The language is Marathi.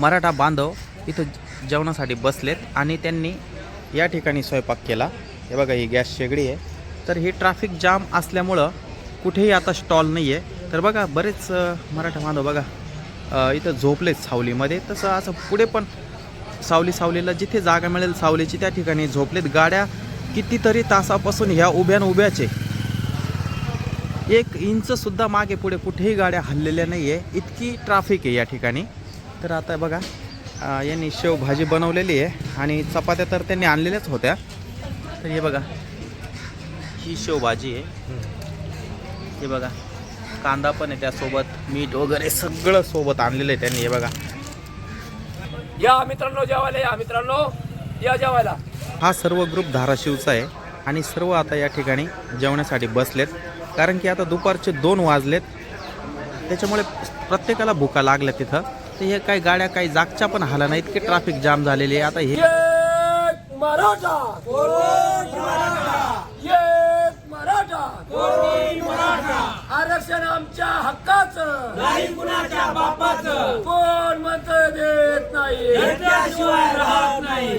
मराठा बांधव इथं जेवणासाठी बसलेत आणि त्यांनी या ठिकाणी स्वयंपाक केला. हे बघा ही गॅस शेगडी आहे. तर ही ट्रॅफिक जाम असल्यामुळं कुठेही आता स्टॉल नाही आहे तर बघा बरेच मराठा बांधव बघा इथं झोपलेत सावलीमध्ये. तसं असं पुढे पण सावली सावलीला जिथे जागा मिळेल सावलीची त्या ठिकाणी झोपलेत. गाड्या कितीतरी तासापासून ह्या उभ्यान उभ्याचे. एक इंचसुद्धा मागे पुढे कुठेही गाड्या हल्लेल्या नाही आहे इतकी ट्रॅफिक आहे या ठिकाणी. तर आता बघा यांनी शेवभाजी बनवलेली आहे आणि चपात्या तर त्यांनी आणलेल्याच होत्या. तर हे बघा ही शेवभाजी आहे. हे बघा कांदा पण आहे त्यासोबत मीठ वगैरे सगळं सोबत आणलेलं आहे त्यांनी हे बघा. या मित्रांनो जेवायला या मित्रांनो या जेवायला. हा सर्व ग्रुप धाराशिवचा आहे आणि सर्व आता या ठिकाणी जेवण्यासाठी बसलेत. कारण की आता दुपारचे दोन वाजलेत. त्याच्यामुळे प्रत्येकाला भुका लागल्या तिथं. तर हे काही गाड्या काही जागच्या पण हाला नाही इतके ट्रॅफिक जाम झालेली आहे. आता हे एक मराठा. एक मराठा. आरक्षण आमच्या हक्काचं. नाही कुणाच्या बापाचं. कोण म्हणत देत नाही? घेतल्याशिवाय राहत नाही.